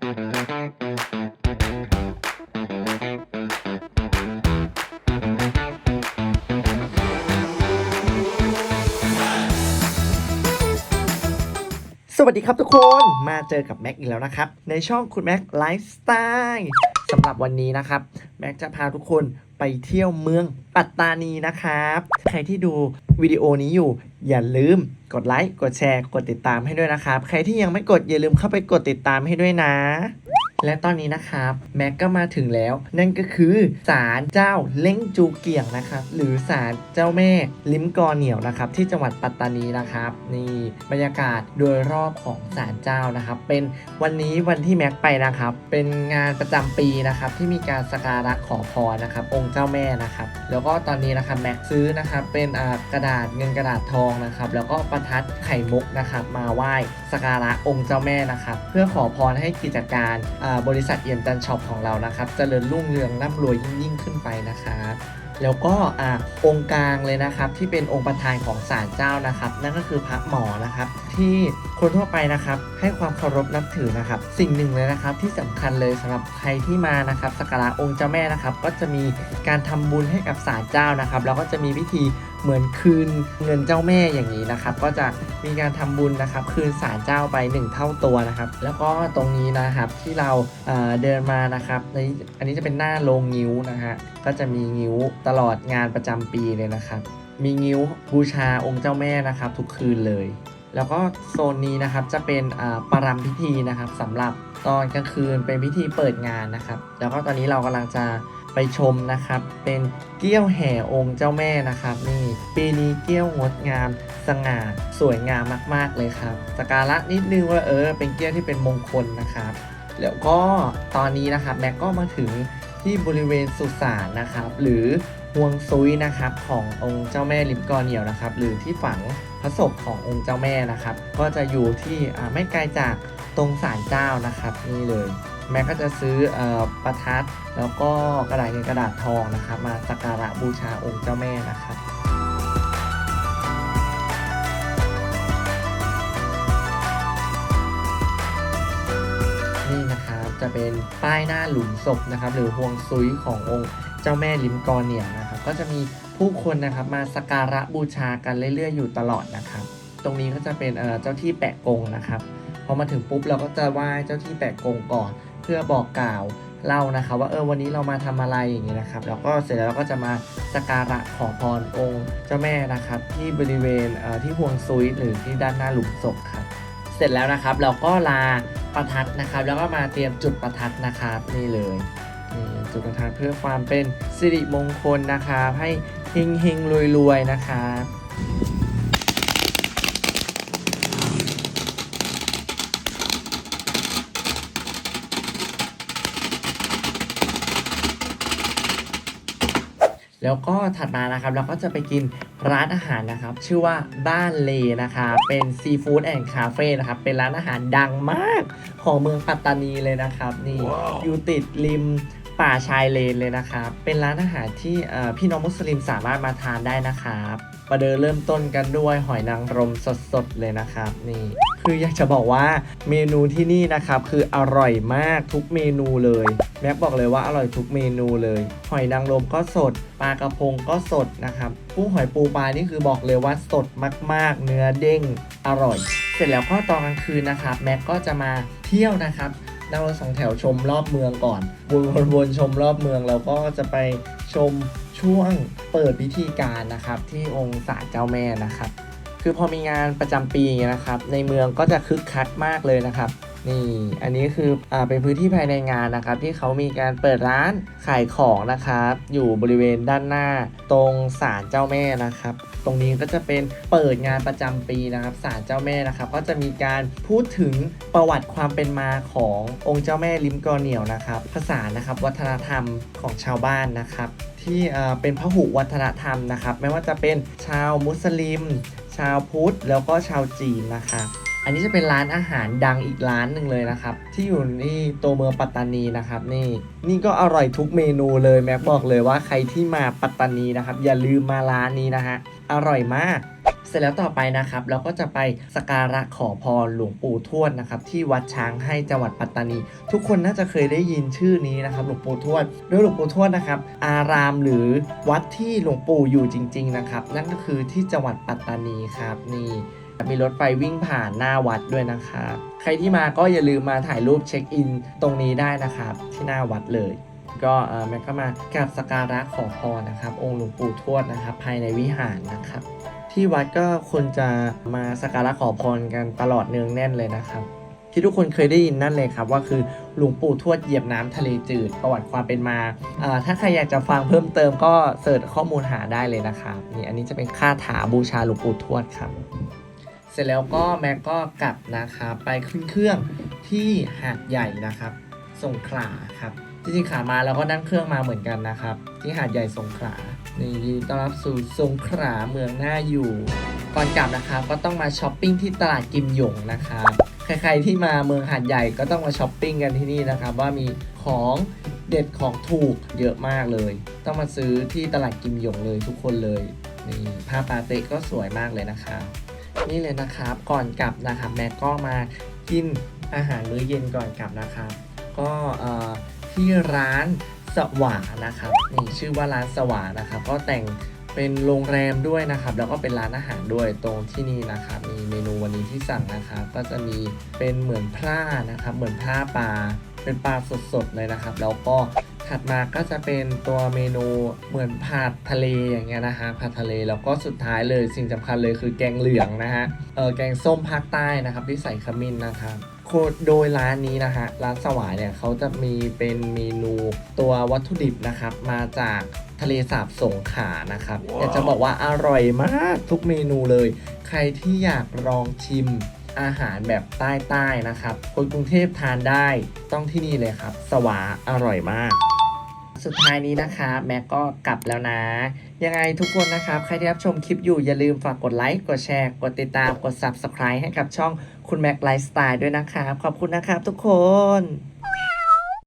สวัสดีครับทุกคน มาเจอกับแม็กอีกแล้วนะครับ ในช่องคุณแม็กไลฟ์สไตล์ สำหรับวันนี้นะครับ แม็กจะพาทุกคนไปเที่ยวเมืองปัตตานีนะครับ ใครที่ดูวิดีโอนี้อยู่ อย่าลืมกดไลค์กดแชร์ กดติดตามให้ด้วยนะครับ ใครที่ยังไม่กดอย่าลืมเข้าไปกดติดตามให้ด้วยนะ และตอนนี้นะครับแม็กก็มาถึงแล้ว นั่นก็คือศาลเจ้าเล้งจูเกียงนะครับหรือศาลเจ้าแม่ลิ้มกอเหนียวนะครับที่จังหวัดปัตตานีนะครับนี่บรรยากาศโดยรอบของศาลเจ้านะครับ เป็นวันนี้วันที่แม็กไปนะครับ เป็นงานประจำปีนะครับที่มีการสักการะขอพรนะครับ องค์เจ้าแม่นะครับ แล้วก็ตอนนี้นะครับแม็กซื้อนะครับเป็นกระดาษเงินกระดาษทองนะครับ แล้วก็ประทัดไข่มุกนะครับมาไหว้สักการะองค์เจ้าแม่นะครับ เพื่อขอพรให้กิจการอ่บริษัทเอียนจันช็อปของเรานะครับเจริญรุ่งเรืองร่ำรวยยิ่งยิ่งขึ้นไปนะครับแล้วก็อองค์กลางเลยนะครับ ที่เป็นองค์ประธานของศาลเจ้านะครับ นั่นก็คือพระหมอนะครับ ที่คนทั่วไปนะครับ ให้ความเคารพนับถือนะครับ สิ่งหนึ่งเลยนะครับ ที่สำคัญเลยสำหรับใครที่มานะครับสักการะองค์เจ้าแม่นะครับ ก็จะมีการทำบุญให้กับศาลเจ้านะครับ แล้วก็จะมีพิธี เหมือนคืนเงินเจ้าแม่อย่างนี้นะครับ ก็จะมีการทำบุญนะครับ คืนศาลเจ้าไป 1 เท่าตัวนะครับ แล้วก็ตรงนี้นะครับที่เราเเดินมานะครับในอันนี้จะเป็นหน้าโรงงิ้วนะฮะก็จะมีงิ้วตลอดงานประจำปีเลยนะครับ มีงิ้วบูชาองค์เจ้าแม่นะครับ ทุกคืนเลย แล้วก็โซนนี้นะครับจะเป็นอ่าปรำพิธีนะครับสำหรับตอนกลางคืนเป็นพิธีเปิดงานนะครับ แล้วก็ตอนนี้เรากำลังจะ ไปชมนะครับ เป็นเกี้ยวแห่องค์เจ้าแม่นะครับ นี่ปีนี้เกี้ยวงดงาม สง่าสวยงามมาก ๆ เลยครับสการะนิดนึงว่าเออ เป็นเกี้ยวที่เป็นมงคลนะครับแล้วก็ตอนนี้นะครับแม็กก็มาถึงที่บริเวณสุสานนะครับ หรือห่วงซุยนะครับขององค์เจ้าแม่ลิมกอเหนียวนะครับ หรือที่ฝังพระศพขององค์เจ้าแม่นะครับ ก็จะอยู่ที่ไม่ไกลจากตรงศาลเจ้านะครับนี่เลย แม่ก็จะซื้ออประทัดแล้วก็กระดาษเงินกระดาษทองนะครับ มาสักการะบูชาองค์เจ้าแม่นะครับนี่นะครับจะเป็นป้ายหน้าหลุมศพนะครับ หรือห่วงซุยขององค์เจ้าแม่ลิมกอเหนียวนะครับ ก็จะมีผู้คนนะครับมาสักการะบูชากันเรื่อยๆอยู่ตลอดนะครับ ตรงนี้ก็จะเป็นเจ้าที่แปะกงนะครับพอมาถึงปุ๊บเราก็จะไหว้เจ้าที่แปะกงก่อน พื่อบอกกล่าวเล่านะครับ ว่าเออวันนี้เรามาทำอะไรอย่างนี้นะครับ แล้วก็เสร็จแล้วเราก็จะมาสักการะขอพรองค์เจ้าแม่นะครับ ที่บริเวณเที่ห่วงซุยหรือที่ด้านหน้าหลุมศพครับ เสร็จแล้วนะครับเราก็ลาประทัดนะครับ แล้วก็มาเตรียมจุดประทัดนะครับนี่เลยนี่จุดประทัดเพื่อความเป็นสิริมงคลนะครับให้เฮงเฮงรวยรวยนะครับ แล้วก็ถัดมานะครับเราก็จะไปกินร้านอาหารนะครับ ชื่อว่าบ้านเลนะครับเป็นซีฟู้ดแอนด์คาเฟ่นะครับ เป็นร้านอาหารดังมากของเมืองปัตตานีเลยนะครับ นี่อยู่ติดริมป่าชายเลนเลยนะครับ เป็นร้านอาหารที่เอ่อพี่น้องมุสลิมสามารถมาทานได้นะครับประเดิมเริ่มต้นกันด้วยหอยนางรมสดๆเลยนะครับ นี่ คืออยากจะบอกว่าเมนูที่นี่นะครับ คืออร่อยมากทุกเมนูเลย แม็กบอกเลยว่าอร่อยทุกเมนูเลย หอยนางรมก็สดปลากระพงก็สดนะครับกุ้งหอยปูปลานี่คือบอกเลยว่าสดมาก ๆ เนื้อเด้งอร่อย เสร็จแล้วก็ตอนกลางคืนนะครับแม็กก็จะมาเที่ยวนะครับนั่งรถสองแถวชมรอบเมืองก่อนวนๆวนชมรอบเมืองแล้วก็จะไปชมช่วงเปิดพิธีการนะครับ ที่องค์ศาลเจ้าแม่นะครับ คือพอมีงานประจำปีอย่างเงี้ยนะครับ ในเมืองก็จะคึกคักมากเลยนะครับ นี่อันนี้คืออ่าเป็นพื้นที่ภายในงานนะครับ ที่เขามีการเปิดร้านขายของนะครับ อยู่บริเวณด้านหน้าตรงศาลเจ้าแม่นะครับ ตรงนี้ก็จะเป็นเปิดงานประจำปีนะครับศาลเจ้าแม่นะครับ ก็จะมีการพูดถึงประวัติความเป็นมาขององค์เจ้าแม่ลิมกอเหนียวนะครับ ภาษานะครับวัฒนธรรมของชาวบ้านนะครับ ที่เป็นพหุวัฒนธรรมนะครับ ไม่ว่าจะเป็นชาวมุสลิมาวพุทธแล้วก็ชาวจีนนะครับอันนี้จะเป็นร้านอาหารดังอีกร้านหนึ่งเลยนะครับ ที่อยู่ที่ตัวเมืองปัตตานีนะครับนี่นี่ก็อร่อยทุกเมนูเลยแม็กบอกเลยว่าใครที่มาปัตตานีนะครับ อย่าลืมมาร้านนี้นะฮะอร่อยมาก เสร็จแล้วต่อไปนะครับเราก็จะไปสักการะขอพรหลวงปู่ทวดนะครับที่วัดช้างให้จังหวัดปัตตานี ทุกคนน่าจะเคยได้ยินชื่อนี้นะครับหลวงปู่ทวดโดยหลวงปู่ทวดนะครับ อารามหรือวัดที่หลวงปู่อยู่จริง ๆนะครับ นั่นก็คือที่จังหวัดปัตตานีครับนี่มีรถไฟวิ่งผ่านหน้าวัดด้วยนะครับใครที่มาก็อย่าลืมมาถ่ายรูปเช็คอินตรงนี้ได้นะครับที่หน้าวัดเลยก็แม่ก็มากราบสักการะขอพรนะครับ องค์หลวงปู่ทวดนะครับ ภายในวิหารนะครับ ที่วัดก็คนจะมาสักการะขอพรกันตลอดเนืองแน่นเลยนะครับ ที่ทุกคนเคยได้ยินนั่นเลยครับ ว่าคือหลวงปู่ทวดเหยียบน้ำทะเลจืดประวัติความเป็นมาถ้าใครอยากจะฟังเพิ่มเติมก็เสิร์ชข้อมูลหาได้เลยนะครับนี่อันนี้จะเป็นค่าถาบูชาหลวงปู่ทวดครับเสร็จแล้วก็แม็กก็กลับนะครับไปขึ้นเครื่องที่หาดใหญ่นะครับสงขลาครับจริงๆขามาเราก็นั่งเครื่องมาเหมือนกันนะครับ ที่หาดใหญ่สงขลา นี่ยินดีต้อนรับสู่สงขลาเมืองหน่าอยู่ ก่อนกลับนะครับก็ต้องมาช้อปปิ้งที่ตลาดกิมหยงนะครับ ใครๆที่มาเมืองหาดใหญ่ก็ต้องมาช้อปปิ้งกันที่นี่นะครับว่ามีของเด็ดของถูกเยอะมากเลย ต้องมาซื้อที่ตลาดกิมหยงเลยทุกคนเลยนี่ผ้าปาเตะก็สวยมากเลยนะครับนี่เลยนะครับก่อนกลับนะครับแม่ก็มากินอาหารมื้อเย็นก่อนกลับนะครับ ก็ที่ร้าน สว่านะครับนี่ชื่อว่าร้านสว่านะครับก็แต่งเป็นโรงแรมด้วยนะครับ แล้วก็เป็นร้านอาหารด้วยตรงที่นี่นะครับ มีเมนูวันนี้ที่สั่งนะครับ ก็จะมีเป็นเหมือนพร่านะครับ เหมือนพร่าปลาเป็นปลาสดๆเลยนะครับ แล้วก็ถัดมาก็จะเป็นตัวเมนูเหมือนผัดทะเลอย่างเงี้ยนะฮะผัดทะเลแล้วก็สุดท้ายเลยสิ่งสำคัญเลยคือแกงเหลืองนะฮะเออแกงส้มภาคใต้นะครับที่ใส่ขมิ้นนะครับ โคดโดยร้านนี้นะฮะร้านสวายเนี่ยเขาจะมีเป็นเมนูตัววัตถุดิบนะครับ มาจากทะเลสาบสงขลานะครับอยากจะบอกว่าอร่อยมากทุกเมนูเลย ใครที่อยากลองชิมอาหารแบบใต้ๆนะครับ คนกรุงเทพทานได้ต้องที่นี่เลยครับ สวาอร่อยมาก สุดท้ายนี้นะคะแม็กก็กลับแล้วนะ ยังไงทุกคนนะครับ ใครที่รับชมคลิปอยู่อย่าลืมฝากกดไลค์กดแชร์ กดติดตามกด Subscribe ให้กับช่องคุณแม็กไลฟ์สไตล์ด้วยนะครับ ขอบคุณนะครับทุกคน